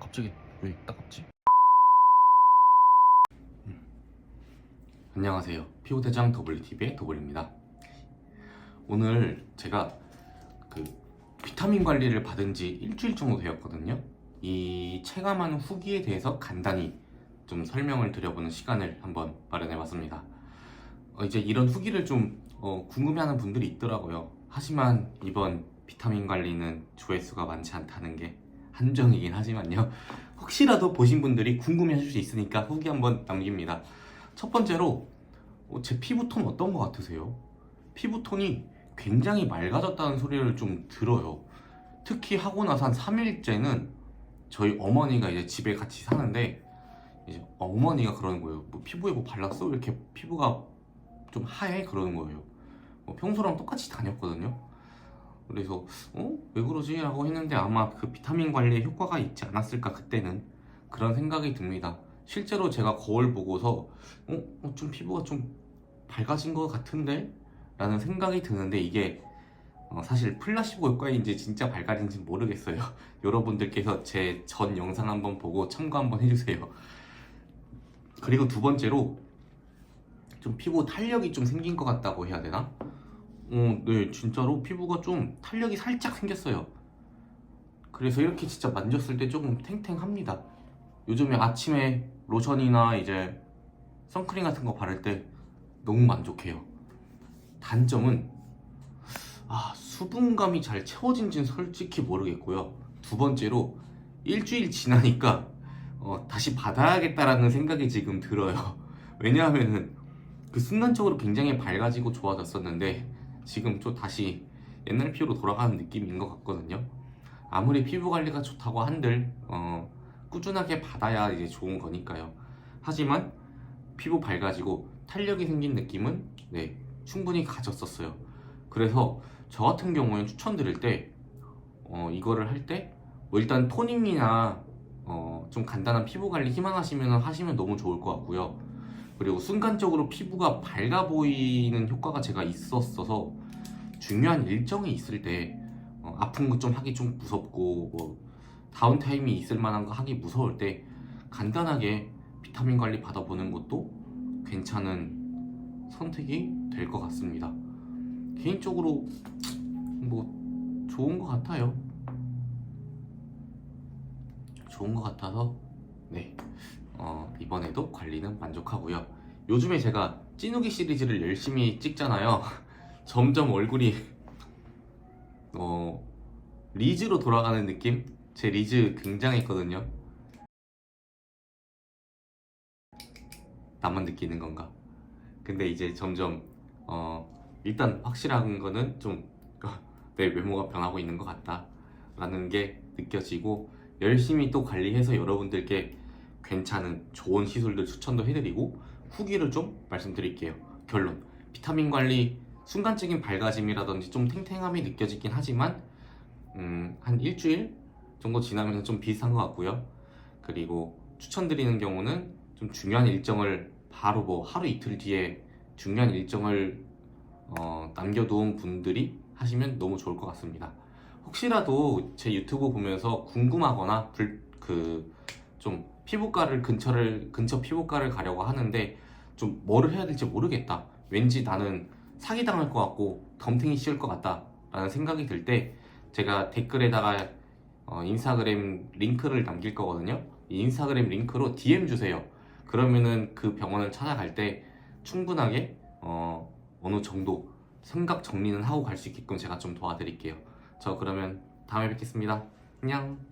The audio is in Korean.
갑자기 왜 따갑지? 안녕하세요. 피부대장 WTV의 더블입니다. 오늘 제가 그 비타민 관리를 받은 지 일주일 정도 되었거든요. 이 체감하는 후기에 대해서 간단히 좀 설명을 드려보는 시간을 한번 마련해 봤습니다. 어, 이제 이런 후기를 좀 어, 궁금해하는 분들이 있더라고요. 하지만 이번 비타민 관리는 조회수가 많지 않다는 게 한정이긴 하지만요. 혹시라도 보신 분들이 궁금해 하실 수 있으니까 후기 한번 남깁니다. 첫 번째로 어, 제 피부톤 어떤 것 같으세요? 피부톤이 굉장히 맑아졌다는 소리를 좀 들어요. 특히 하고 나서 한 3일째는 저희 어머니가 이제 집에 같이 사는데 이제 어머니가 그러는 거예요. 뭐 피부에 뭐 발랐어? 왜 이렇게 피부가 좀 하얘? 그러는 거예요. 뭐 평소랑 똑같이 다녔거든요. 그래서 어? 왜 그러지? 라고 했는데 아마 그 비타민 관리에 효과가 있지 않았을까 그때는 그런 생각이 듭니다. 실제로 제가 거울 보고서 어? 어, 좀 피부가 좀 밝아진 것 같은데? 라는 생각이 드는데 이게 어, 사실 플라시보 효과인지 진짜 밝아진지 모르겠어요. 여러분들께서 제 전 영상 한번 보고 참고 한번 해주세요. 그리고 두 번째로 좀 피부 탄력이 좀 생긴 것 같다고 해야 되나? 어, 네, 진짜로 피부가 좀 탄력이 살짝 생겼어요. 그래서 이렇게 진짜 만졌을 때 조금 탱탱합니다. 요즘에 아침에 로션이나 이제 선크림 같은 거 바를 때 너무 만족해요. 단점은 아, 수분감이 잘 채워진지는 솔직히 모르겠고요. 두 번째로 일주일 지나니까 어, 다시 받아야겠다라는 생각이 지금 들어요. 왜냐하면은 그 순간적으로 굉장히 밝아지고 좋아졌었는데 지금 또 다시 옛날 피부로 돌아가는 느낌인 것 같거든요. 아무리 피부 관리가 좋다고 한들 어, 꾸준하게 받아야 이제 좋은 거니까요. 하지만 피부 밝아지고 탄력이 생긴 느낌은 네 충분히 가졌었어요. 그래서 저 같은 경우에 추천드릴 때 어, 이거를 할때 뭐 일단 토닝이나 어, 좀 간단한 피부 관리 희망하시면 하시면 너무 좋을 것 같고요. 그리고 순간적으로 피부가 밝아 보이는 효과가 제가 있었어서 중요한 일정이 있을 때 어, 아픈 거 좀 하기 좀 무섭고 뭐 다운 타임이 있을 만한 거 하기 무서울 때 간단하게 비타민 관리 받아보는 것도 괜찮은 선택이 될 것 같습니다. 개인적으로 뭐 좋은 것 같아요. 좋은 것 같아서 네 어, 이번에도 관리는 만족하고요. 요즘에 제가 찌누기 시리즈를 열심히 찍잖아요. 점점 얼굴이 어 리즈로 돌아가는 느낌? 제 리즈 굉장했거든요. 나만 느끼는 건가? 근데 이제 점점 어 일단 확실한 거는 좀 내 외모가 변하고 있는 것 같다라는 게 느껴지고 열심히 또 관리해서 여러분들께 괜찮은 좋은 시술들 추천도 해드리고 후기를 좀 말씀드릴게요. 결론 비타민 관리 순간적인 밝아짐이라든지 좀 탱탱함이 느껴지긴 하지만 음, 한 일주일 정도 지나면 좀 비슷한 것 같고요. 그리고 추천드리는 경우는 좀 중요한 일정을 바로 뭐 하루 이틀 뒤에 중요한 일정을 어, 남겨놓은 분들이 하시면 너무 좋을 것 같습니다. 혹시라도 제 유튜브 보면서 궁금하거나 그좀 피부과를 근처를 근처 피부과를 가려고 하는데 좀 뭐를 해야 될지 모르겠다. 왠지 나는 사기 당할 것 같고 덤탱이 씌울 것 같다라는 생각이 들 때 제가 댓글에다가 어, 인스타그램 링크를 남길 거거든요. 이 인스타그램 링크로 DM 주세요. 그러면은 그 병원을 찾아갈 때 충분하게 어, 어느 정도 생각 정리는 하고 갈 수 있게끔 제가 좀 도와드릴게요. 저 그러면 다음에 뵙겠습니다. 안녕.